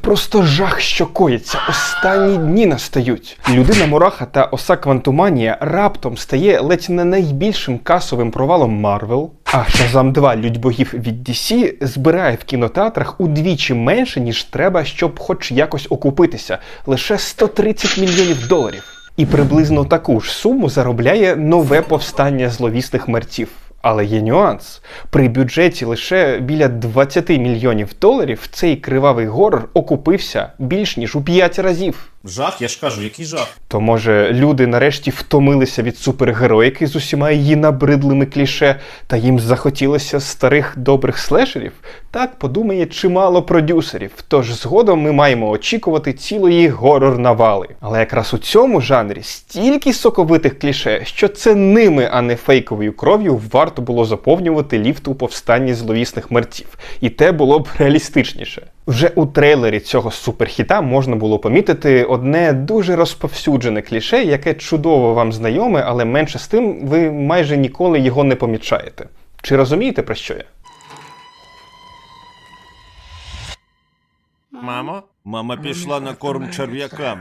Просто жах, що коїться. Останні дні настають. Людина Мураха та Оса Квантуманія раптом стає ледь не найбільшим касовим провалом Марвел. А Шазам 2 Людь богів від DC збирає в кінотеатрах удвічі менше, ніж треба, щоб хоч якось окупитися лише 130 мільйонів доларів. І приблизно таку ж суму заробляє нове повстання зловісних мерців. Але є нюанс. При бюджеті лише біля 20 мільйонів доларів цей кривавий горор окупився більш ніж у 5 разів. Жах, я ж кажу, який жах. То може люди нарешті втомилися від супергероїки з усіма її набридлими кліше, та їм захотілося старих добрих слешерів? Так подумає чимало продюсерів. Тож згодом ми маємо очікувати цілої горор навали. Але якраз у цьому жанрі стільки соковитих кліше, що це ними, а не фейковою кров'ю, варто було заповнювати ліфт у повстанні зловісних мерців. І те було б реалістичніше. Вже у трейлері цього суперхіта можна було помітити одне дуже розповсюджене кліше, яке чудово вам знайоме, але менше з тим ви майже ніколи його не помічаєте. Чи розумієте про що я? Мамо? Мама пішла на корм черв'якам.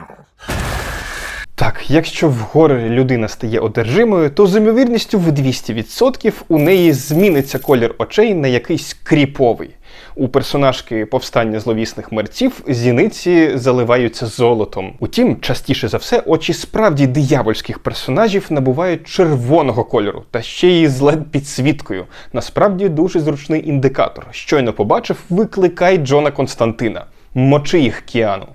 Так, якщо в горорі людина стає одержимою, то з ймовірністю в 200% у неї зміниться колір очей на якийсь кріповий. У персонажки повстання зловісних мерців зіниці заливаються золотом. Утім, частіше за все, очі справді диявольських персонажів набувають червоного кольору, та ще й з led підсвіткою. Насправді дуже зручний індикатор. Щойно побачив, викликай Джона Константина. Мочи їх Кіану.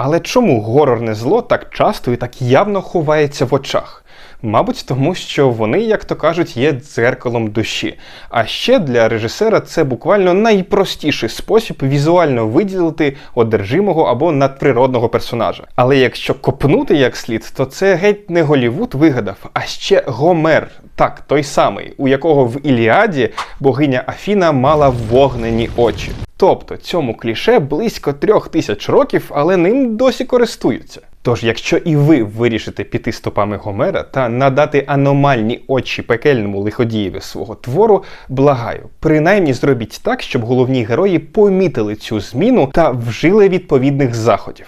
Але чому горорне зло так часто і так явно ховається в очах? Мабуть, тому що вони, як то кажуть, є дзеркалом душі. А ще для режисера це буквально найпростіший спосіб візуально виділити одержимого або надприродного персонажа. Але якщо копнути як слід, то це геть не Голівуд вигадав, а ще Гомер. Так, той самий, у якого в Іліаді богиня Афіна мала вогнені очі. Тобто цьому кліше близько трьох тисяч років, але ним досі користуються. Тож, якщо і ви вирішите піти стопами Гомера та надати аномальні очі пекельному лиходієві свого твору, благаю, принаймні зробіть так, щоб головні герої помітили цю зміну та вжили відповідних заходів.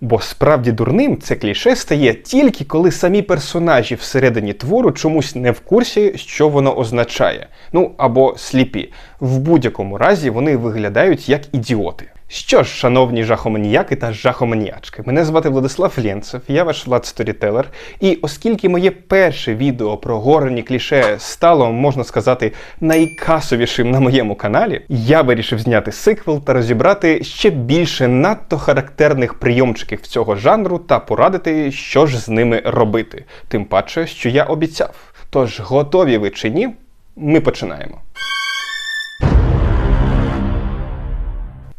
Бо справді дурним це кліше стає тільки коли самі персонажі всередині твору чомусь не в курсі, що воно означає. Ну або сліпі. В будь-якому разі вони виглядають як ідіоти. Що ж, шановні жахоманіяки та жахоманіячки, мене звати Владислав Лєнцев, я ваш влад сторітелер. І оскільки моє перше відео про горені кліше стало, можна сказати, найкасовішим на моєму каналі, я вирішив зняти сиквел та розібрати ще більше надто характерних прийомчиків цього жанру та порадити, що ж з ними робити. Тим паче, що я обіцяв. Тож, готові ви чи ні? Ми починаємо.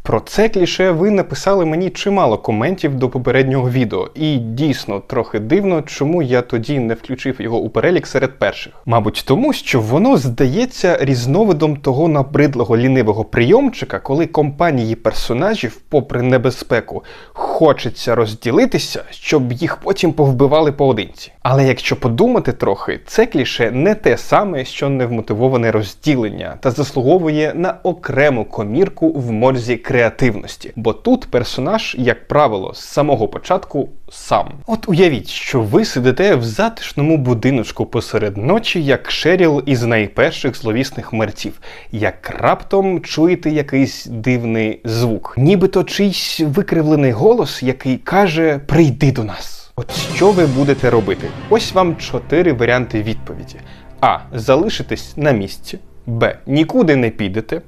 Про це кліше ви написали мені чимало коментів до попереднього відео, і дійсно трохи дивно, чому я тоді не включив його у перелік серед перших. Мабуть, тому що воно здається різновидом того набридлого лінивого прийомчика, коли компанії персонажів, попри небезпеку, хочеться розділитися, щоб їх потім повбивали поодинці. Але якщо подумати трохи, це кліше не те саме, що невмотивоване розділення, та заслуговує на окрему комірку в морзі креативності. Бо тут персонаж, як правило, з самого початку сам. От уявіть, що ви сидите в затишному будиночку посеред ночі, як Шеріл із найперших зловісних мерців, як раптом чуєте якийсь дивний звук, нібито чийсь викривлений голос, який каже: Прийди до нас. От що ви будете робити? Ось вам чотири варіанти відповіді: А. Залишитесь на місці, Б. Нікуди не підете,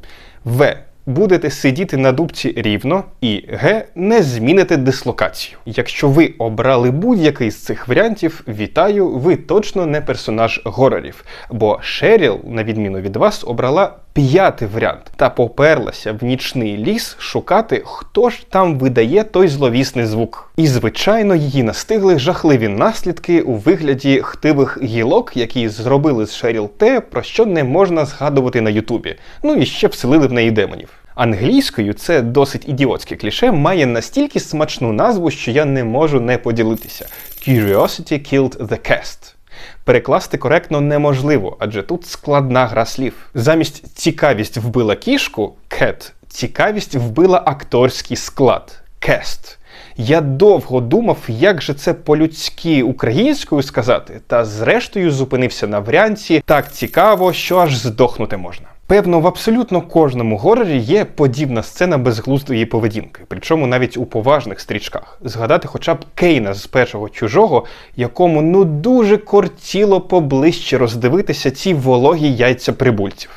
В. Будете сидіти на дубці рівно, і Г. Не зміните дислокацію. Якщо ви обрали будь-який з цих варіантів, вітаю, ви точно не персонаж горорів. Бо Шеріл, на відміну від вас, обрала п'ятий варіант та поперлася в нічний ліс шукати, хто ж там видає той зловісний звук. І, звичайно, її настигли жахливі наслідки у вигляді хтивих гілок, які зробили з Шеріл те, про що не можна згадувати на Ютубі. Ну і ще вселили в неї демонів. Англійською це досить ідіотське кліше, має настільки смачну назву, що я не можу не поділитися. Curiosity killed the cast. Перекласти коректно неможливо, адже тут складна гра слів. Замість цікавість вбила кішку cat, цікавість вбила акторський склад кест. Я довго думав, як же це по-людськи українською сказати, та зрештою зупинився на варіанті так цікаво, що аж здохнути можна. Певно, в абсолютно кожному горорі є подібна сцена безглуздої поведінки, причому навіть у поважних стрічках. Згадати хоча б Кейна з першого чужого, якому ну дуже кортіло поближче роздивитися ці вологі яйця прибульців.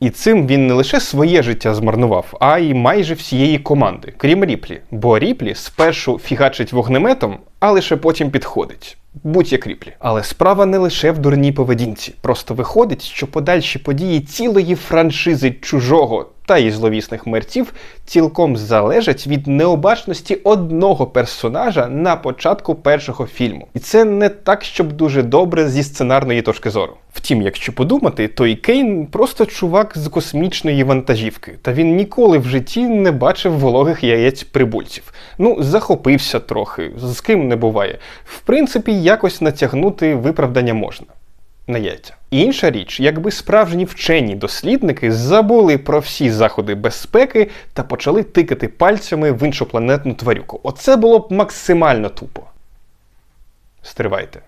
І цим він не лише своє життя змарнував, а й майже всієї команди, крім Ріплі. Бо Ріплі спершу фігачить вогнеметом, а лише потім підходить. Будь як кріплі. Але справа не лише в дурній поведінці. Просто виходить, що подальші події цілої франшизи чужого та й зловісних мерців цілком залежать від необачності одного персонажа на початку першого фільму. І це не так, щоб дуже добре зі сценарної точки зору. Втім, якщо подумати, то і Кейн просто чувак з космічної вантажівки, та він ніколи в житті не бачив вологих яєць прибульців. Ну, захопився трохи, з ким не буває. В принципі, якось натягнути виправдання можна. На. Інша річ, якби справжні вчені дослідники забули про всі заходи безпеки та почали тикати пальцями в іншопланетну тварюку. Оце було б максимально тупо. Стривайте.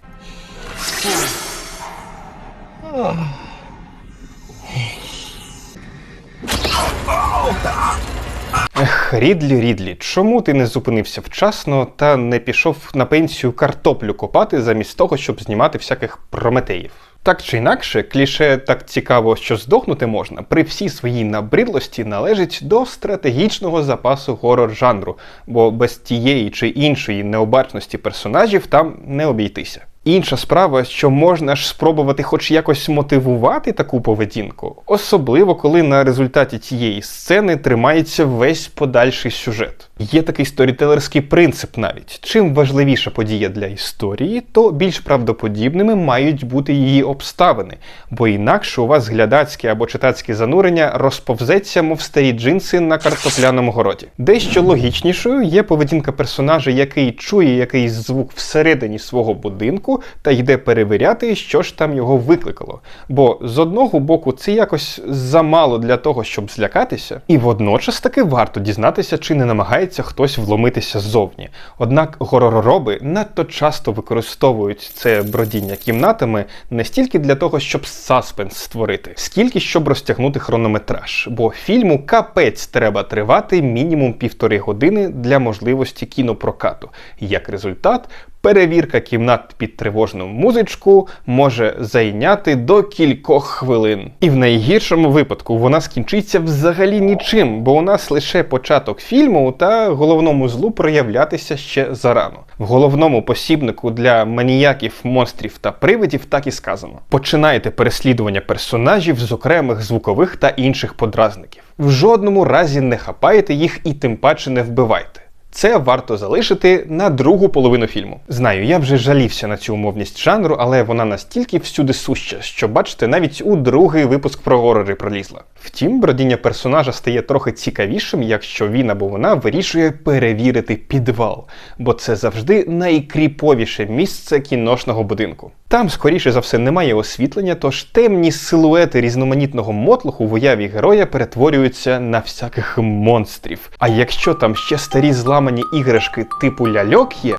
Ех, Рідлі, Рідлі, чому ти не зупинився вчасно та не пішов на пенсію картоплю копати замість того, щоб знімати всяких прометеїв? Так чи інакше, кліше так цікаво, що здохнути можна, при всій своїй набридлості належить до стратегічного запасу горор жанру, бо без тієї чи іншої необачності персонажів там не обійтися. Інша справа, що можна ж спробувати хоч якось мотивувати таку поведінку, особливо коли на результаті цієї сцени тримається весь подальший сюжет. Є такий сторітелерський принцип навіть. Чим важливіша подія для історії, то більш правдоподібними мають бути її обставини, бо інакше у вас глядацьке або читацьке занурення розповзеться, мов старі джинси на картопляному городі. Дещо логічнішою є поведінка персонажа, який чує якийсь звук всередині свого будинку та йде перевіряти, що ж там його викликало. Бо з одного боку це якось замало для того, щоб злякатися, і водночас таки варто дізнатися, чи не намагається хтось вломитися ззовні. Однак гороророби надто часто використовують це бродіння кімнатами не стільки для того, щоб саспенс створити, скільки щоб розтягнути хронометраж. Бо фільму капець треба тривати мінімум півтори години для можливості кінопрокату. Як результат, перевірка кімнат під тривожну музичку може зайняти до кількох хвилин. І в найгіршому випадку вона скінчиться взагалі нічим, бо у нас лише початок фільму та головному злу проявлятися ще зарано. В головному посібнику для маніяків, монстрів та привидів так і сказано: починайте переслідування персонажів з окремих звукових та інших подразників. В жодному разі не хапайте їх і тим паче не вбивайте. Це варто залишити на другу половину фільму. Знаю, я вже жалівся на цю умовність жанру, але вона настільки всюди суща, що бачите, навіть у другий випуск про горори пролізла. Втім, бродіння персонажа стає трохи цікавішим, якщо він або вона вирішує перевірити підвал, бо це завжди найкріповіше місце кіношного будинку. Там, скоріше за все, немає освітлення, тож темні силуети різноманітного мотлуху в уяві героя перетворюються на всяких монстрів. А якщо там ще старі зламані іграшки типу ляльок є.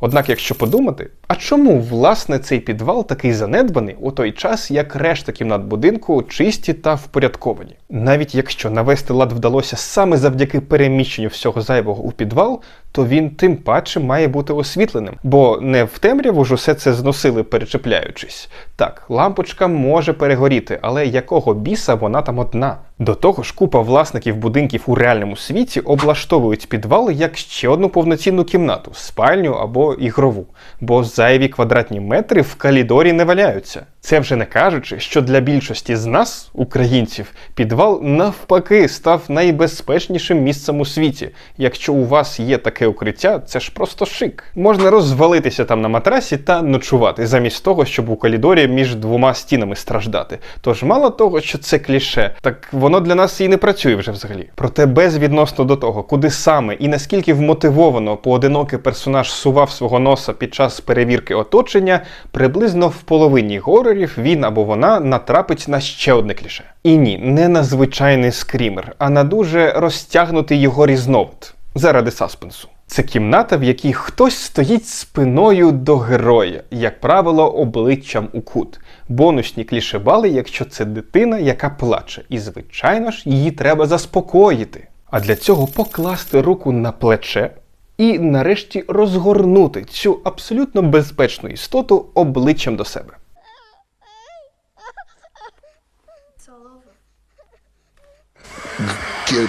Однак, якщо подумати, а чому власне цей підвал такий занедбаний у той час, як решта кімнат будинку чисті та впорядковані? Навіть якщо навести лад вдалося саме завдяки переміщенню всього зайвого у підвал, то він тим паче має бути освітленим, бо не в темряву ж усе це зносили, перечепляючись. Так, лампочка може перегоріти, але якого біса вона там одна? До того ж, купа власників будинків у реальному світі облаштовують підвали як ще одну повноцінну кімнату, спальню або ігрову, бо зайві квадратні метри в калідорі не валяються. Це вже не кажучи, що для більшості з нас, українців, підвал навпаки став найбезпечнішим місцем у світі. Якщо у вас є таке укриття, це ж просто шик. Можна розвалитися там на матрасі та ночувати, замість того, щоб у коридорі між двома стінами страждати. Тож мало того, що це кліше, так воно для нас і не працює вже взагалі. Проте безвідносно до того, куди саме і наскільки вмотивовано поодинокий персонаж сував свого носа під час перевірки оточення, приблизно в половині горорів він або вона натрапить на ще одне кліше. І ні, не на звичайний скрімер, а на дуже розтягнутий його різновид заради саспенсу. Це кімната, в якій хтось стоїть спиною до героя, як правило, обличчям у кут. Бонусні клішебали, якщо це дитина, яка плаче. І, звичайно ж, її треба заспокоїти. А для цього покласти руку на плече і нарешті розгорнути цю абсолютно безпечну істоту обличчям до себе. Get,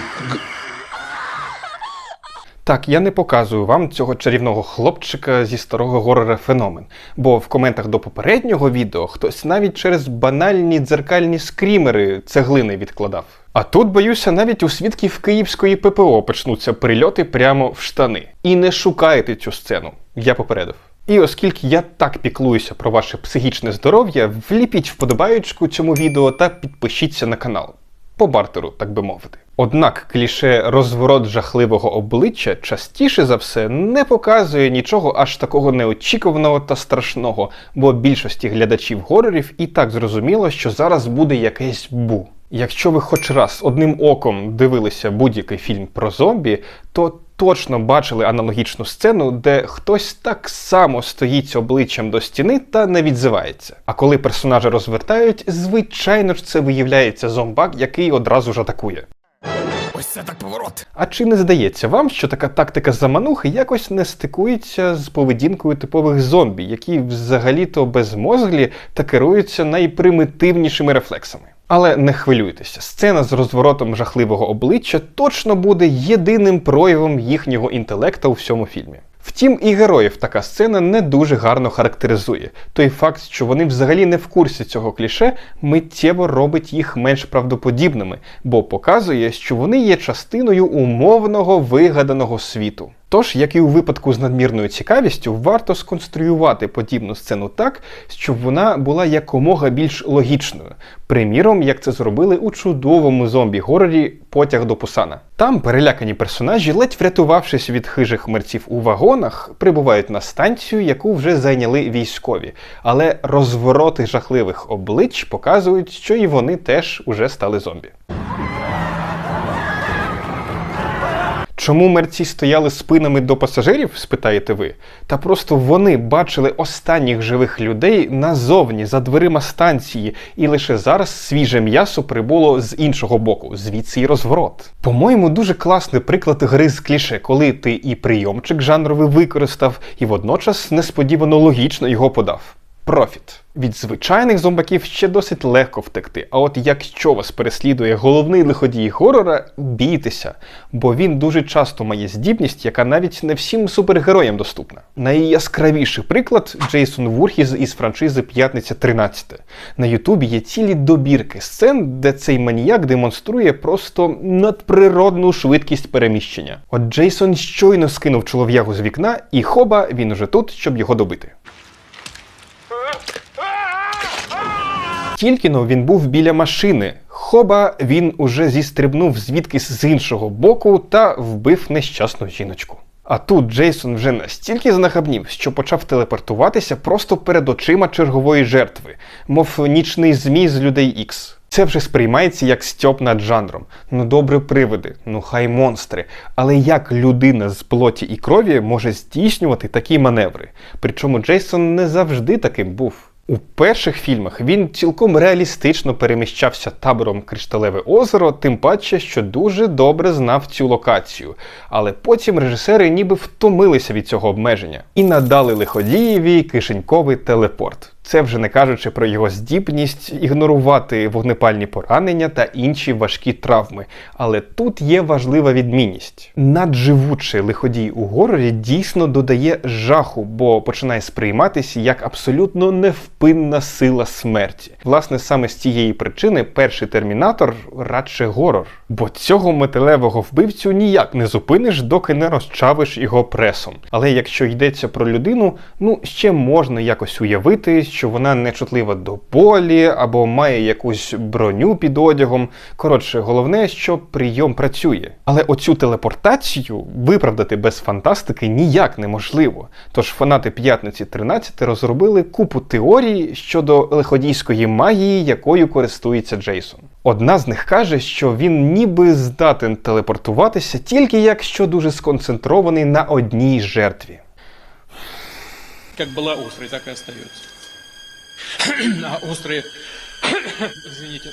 Так, я не показую вам цього чарівного хлопчика зі старого горора феномен, бо в коментах до попереднього відео хтось навіть через банальні дзеркальні скрімери цеглини відкладав. А тут, боюся, навіть у свідків київської ППО почнуться прильоти прямо в штани. І не шукайте цю сцену, я попередив. І оскільки я так піклуюся про ваше психічне здоров'я, вліпіть вподобаючку цьому відео та підпишіться на канал по бартеру, так би мовити. Однак кліше розворот жахливого обличчя частіше за все не показує нічого аж такого неочікуваного та страшного, бо більшості глядачів горорів і так зрозуміло, що зараз буде якесь бу. Якщо ви хоч раз одним оком дивилися будь-який фільм про зомбі, то точно бачили аналогічну сцену, де хтось так само стоїть обличчям до стіни та не відзивається. А коли персонажа розвертають, звичайно ж це виявляється зомбак, який одразу ж атакує. Ось це так поворот. А чи не здається вам, що така тактика заманухи якось не стикується з поведінкою типових зомбі, які взагалі-то безмозглі та керуються найпримітивнішими рефлексами? Але не хвилюйтеся, сцена з розворотом жахливого обличчя точно буде єдиним проявом їхнього інтелекта у всьому фільмі. Втім, і героїв така сцена не дуже гарно характеризує. Той факт, що вони взагалі не в курсі цього кліше, миттєво робить їх менш правдоподібними, бо показує, що вони є частиною умовного вигаданого світу. Тож, як і у випадку з надмірною цікавістю, варто сконструювати подібну сцену так, щоб вона була якомога більш логічною. Приміром, як це зробили у чудовому зомбі-горорі Потяг до Пусана. Там перелякані персонажі, ледь врятувавшись від хижих мерців у вагонах, прибувають на станцію, яку вже зайняли військові. Але розвороти жахливих облич показують, що і вони теж уже стали зомбі. Чому мерці стояли спинами до пасажирів, спитаєте ви? Та просто вони бачили останніх живих людей назовні за дверима станції, і лише зараз свіже м'ясо прибуло з іншого боку, звідси й розворот. По-моєму, дуже класний приклад гри з кліше, коли ти і прийомчик жанровий використав, і водночас несподівано логічно його подав. Профіт. Від звичайних зомбаків ще досить легко втекти. А от якщо вас переслідує головний лиходій горора, бійтеся, бо він дуже часто має здібність, яка навіть не всім супергероям доступна. Найяскравіший приклад Джейсон Вурхіз із франшизи П'ятниця 13. На Ютубі є цілі добірки сцен, де цей маніяк демонструє просто надприродну швидкість переміщення. От Джейсон щойно скинув чолов'ягу з вікна, і хоба він уже тут, щоб його добити. Тільки но він був біля машини. Хоба він уже зістрибнув звідкись з іншого боку та вбив нещасну жіночку. А тут Джейсон вже настільки знахабнів, що почав телепортуватися просто перед очима чергової жертви, мов нічний змій з людей Ікс. Це вже сприймається як стьоп над жанром. Ну добре привиди, ну хай монстри. Але як людина з плоті і крові може здійснювати такі маневри? Причому Джейсон не завжди таким був. У перших фільмах він цілком реалістично переміщався табором Кришталеве озеро, тим паче, що дуже добре знав цю локацію. Але потім режисери ніби втомилися від цього обмеження і надали лиходієві кишеньковий телепорт. Це вже не кажучи про його здібність ігнорувати вогнепальні поранення та інші важкі травми. Але тут є важлива відмінність. Надживучий лиходій у горорі дійсно додає жаху, бо починає сприйматися як абсолютно невпинна сила смерті. Власне, саме з цієї причини перший термінатор радше горор. Бо цього металевого вбивцю ніяк не зупиниш, доки не розчавиш його пресом. Але якщо йдеться про людину, ну ще можна якось уявити, що вона нечутлива до болі або має якусь броню під одягом. Коротше, головне, що прийом працює. Але оцю телепортацію виправдати без фантастики ніяк неможливо. Тож фанати п'ятниці 13 розробили купу теорій щодо лиходійської магії, якою користується Джейсон. Одна з них каже, що він ніби здатен телепортуватися тільки якщо дуже сконцентрований на одній жертві. Как была острой, так и остается. А острые... Извините.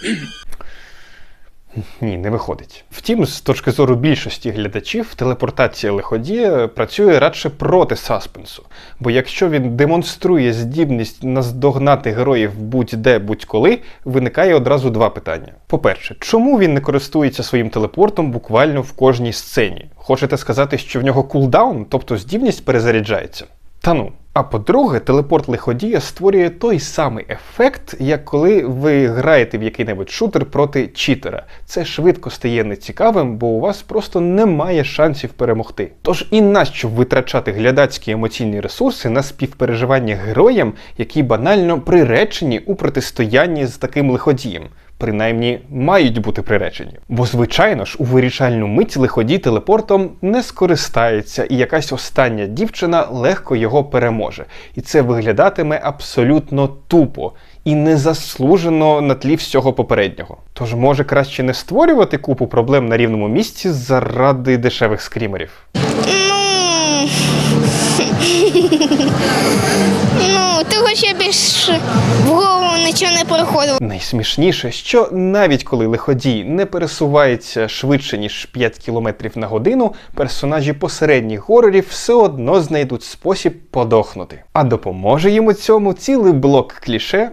Ні, не виходить. Втім, з точки зору більшості глядачів, телепортація лиходія працює радше проти саспенсу. Бо якщо він демонструє здібність наздогнати героїв будь-де будь-коли, виникає одразу два питання. По-перше, чому він не користується своїм телепортом буквально в кожній сцені? Хочете сказати, що в нього кулдаун, тобто здібність перезаряджається? Та ну. А по-друге, телепорт лиходія створює той самий ефект, як коли ви граєте в який-небудь шутер проти читера. Це швидко стає нецікавим, бо у вас просто немає шансів перемогти. Тож і нащо витрачати глядацькі емоційні ресурси на співпереживання героям, які банально приречені у протистоянні з таким лиходієм? Принаймні мають бути приречені. Бо, звичайно ж, у вирішальну мить лиходій телепортом не скористається, і якась остання дівчина легко його переможе. І це виглядатиме абсолютно тупо і незаслужено на тлі всього попереднього. Тож може краще не створювати купу проблем на рівному місці заради дешевих скрімерів. Ну, того ще більш в голову нічого не приходило. Найсмішніше, що навіть коли лиходій не пересувається швидше ніж 5 км на годину, персонажі посередніх горорів все одно знайдуть спосіб подохнути. А допоможе їм у цьому цілий блок кліше.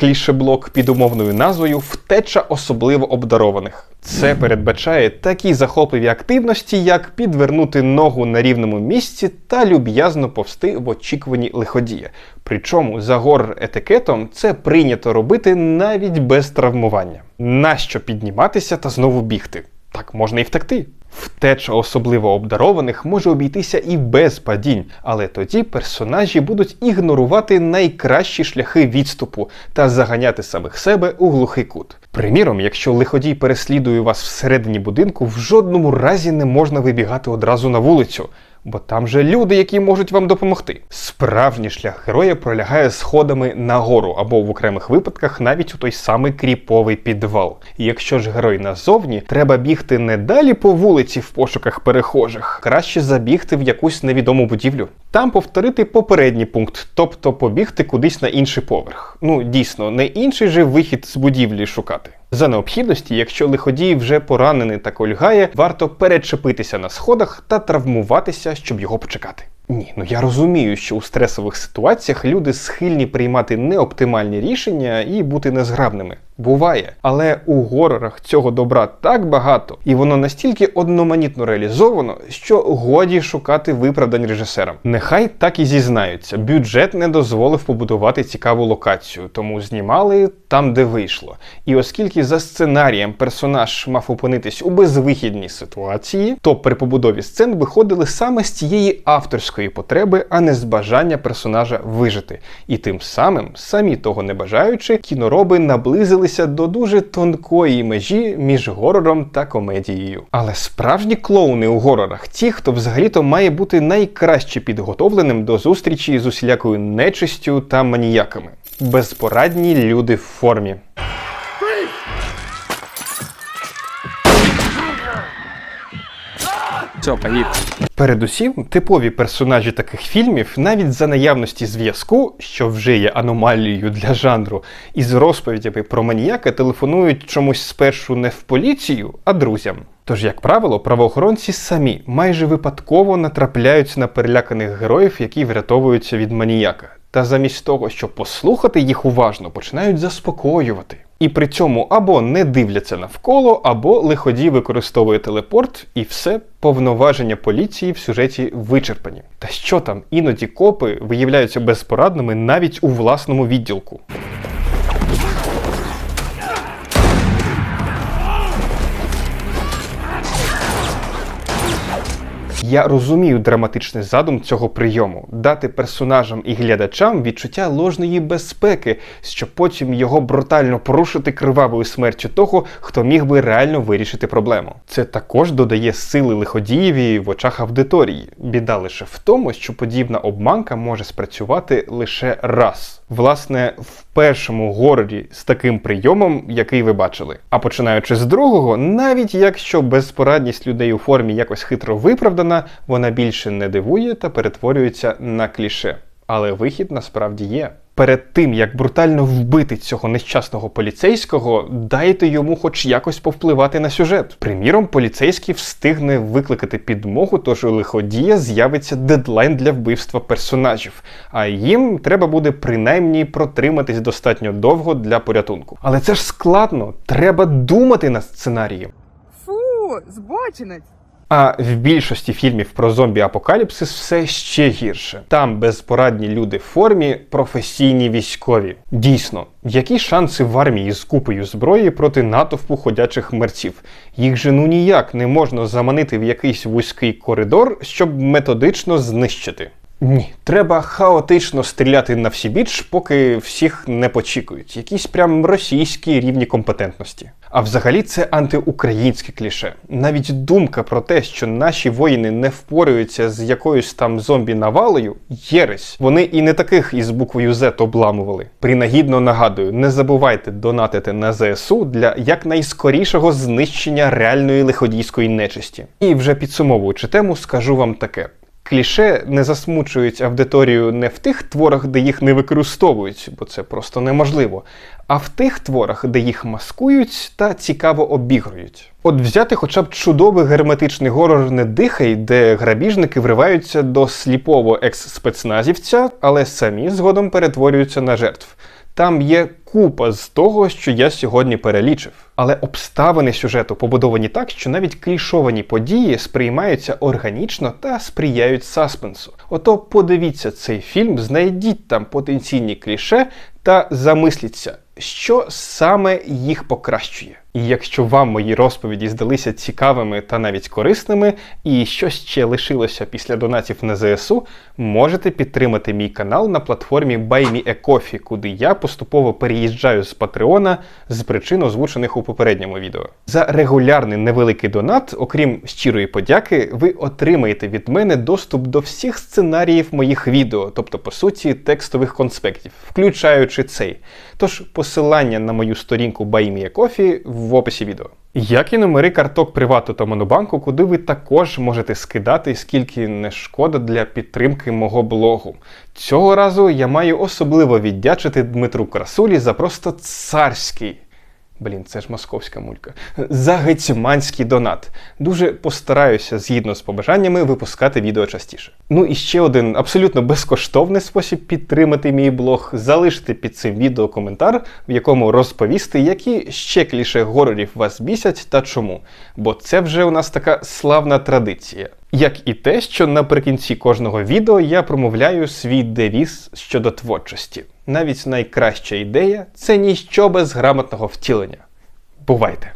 Клішеблок під умовною назвою Втеча особливо обдарованих. Це передбачає такі захопливі активності, як підвернути ногу на рівному місці та люб'язно повсти в очікуванні лиходія. Причому за гор етикетом це прийнято робити навіть без травмування. Нащо підніматися та знову бігти? Так можна і втекти. Втеча особливо обдарованих може обійтися і без падінь, але тоді персонажі будуть ігнорувати найкращі шляхи відступу та заганяти самих себе у глухий кут. Приміром, якщо лиходій переслідує вас всередині будинку, в жодному разі не можна вибігати одразу на вулицю. Бо там же люди, які можуть вам допомогти. Справжній шлях героя пролягає сходами нагору, або в окремих випадках навіть у той самий кріповий підвал. І якщо ж герой назовні, треба бігти не далі по вулиці в пошуках перехожих, краще забігти в якусь невідому будівлю. Там повторити попередній пункт, тобто побігти кудись на інший поверх. Ну дійсно, не інший же вихід з будівлі шукати. За необхідності, якщо лиходій вже поранений та кольгає, варто перечепитися на сходах та травмуватися, щоб його почекати. Ні, ну я розумію, що у стресових ситуаціях люди схильні приймати неоптимальні рішення і бути незграбними. Буває. Але у горорах цього добра так багато, і воно настільки одноманітно реалізовано, що годі шукати виправдань режисерам. Нехай так і зізнаються, бюджет не дозволив побудувати цікаву локацію, тому знімали там, де вийшло. І оскільки за сценарієм персонаж мав опинитись у безвихідній ситуації, то при побудові сцен виходили саме з цієї авторської потреби, а не з бажання персонажа вижити. І тим самим, самі того не бажаючи, кінороби наблизилися до дуже тонкої межі між горором та комедією. Але справжні клоуни у горорах ті, хто взагалі-то має бути найкраще підготовленим до зустрічі з усілякою нечистю та маніяками. Безпорадні люди в формі. Все, погиб. Передусім, типові персонажі таких фільмів, навіть за наявності зв'язку, що вже є аномалією для жанру, із розповідями про маніяка телефонують чомусь спершу не в поліцію, а друзям. Тож, як правило, правоохоронці самі майже випадково натрапляються на переляканих героїв, які врятовуються від маніяка. Та замість того, щоб послухати їх уважно, починають заспокоювати. І при цьому або не дивляться навколо, або лиходій використовує телепорт, і все повноваження поліції в сюжеті вичерпані. Та що там, іноді копи виявляються безпорадними навіть у власному відділку. Я розумію драматичний задум цього прийому дати персонажам і глядачам відчуття ложної безпеки, щоб потім його брутально порушити кривавою смертю того, хто міг би реально вирішити проблему. Це також додає сили лиходієві в очах аудиторії. Біда лише в тому, що подібна обманка може спрацювати лише раз. Власне, в першому горорі з таким прийомом, який ви бачили. А починаючи з другого, навіть якщо безпорадність людей у формі якось хитро виправдана, вона більше не дивує та перетворюється на кліше. Але вихід насправді є. Перед тим як брутально вбити цього нещасного поліцейського, дайте йому хоч якось повпливати на сюжет. Приміром, поліцейський встигне викликати підмогу, тож у лиходія з'явиться дедлайн для вбивства персонажів, а їм треба буде принаймні протриматись достатньо довго для порятунку. Але це ж складно, треба думати над сценарієм. Фу, збочинець. А в більшості фільмів про зомбі-апокаліпсис все ще гірше. Там безпорадні люди в формі, професійні військові. Дійсно, які шанси в армії з купою зброї проти натовпу ходячих мерців? Їх же ну ніяк не можна заманити в якийсь вузький коридор, щоб методично знищити. Ні, треба хаотично стріляти на всі біч, поки всіх не почікують. Якісь прям російські рівні компетентності. А взагалі це антиукраїнське кліше. Навіть думка про те, що наші воїни не впораються з якоюсь там зомбі-навалою, єресь. Вони і не таких із буквою Z обламували. Принагідно нагадую, не забувайте донатити на ЗСУ для якнайскорішого знищення реальної лиходійської нечисті. І вже підсумовуючи тему, скажу вам таке. Кліше не засмучують аудиторію не в тих творах, де їх не використовують, бо це просто неможливо, а в тих творах, де їх маскують та цікаво обігрують. От взяти хоча б чудовий герметичний горор не дихай, де грабіжники вриваються до сліпого екс-спецназівця, але самі згодом перетворюються на жертв. Там є купа з того, що я сьогодні перелічив. Але обставини сюжету побудовані так, що навіть клішовані події сприймаються органічно та сприяють саспенсу. Ото подивіться цей фільм, знайдіть там потенційні кліше та замисліться, що саме їх покращує. І якщо вам мої розповіді здалися цікавими та навіть корисними, і що ще лишилося після донатів на ЗСУ, можете підтримати мій канал на платформі BuyMeACoffee, куди я поступово переїжджаю з Патреона з причин озвучених у попередньому відео. За регулярний невеликий донат, окрім щирої подяки, ви отримаєте від мене доступ до всіх сценаріїв моїх відео, тобто, по суті, текстових конспектів, включаючи цей. Тож посилання на мою сторінку BuyMeACoffee в описі відео. Як і номери карток Привату та Монобанку, куди ви також можете скидати, скільки не шкода для підтримки мого блогу. Цього разу я маю особливо віддячити Дмитру Красулі за просто царський. Блін, це ж московська мулька. За гетьманський донат. Дуже постараюся, згідно з побажаннями, випускати відео частіше. Ну і ще один абсолютно безкоштовний спосіб підтримати мій блог залишити під цим відео коментар, в якому розповісти, які ще кліше горорів вас бісять та чому. Бо це вже у нас така славна традиція. Як і те, що наприкінці кожного відео я промовляю свій девіз щодо творчості. Навіть найкраща ідея це ніщо без грамотного втілення. Бувайте!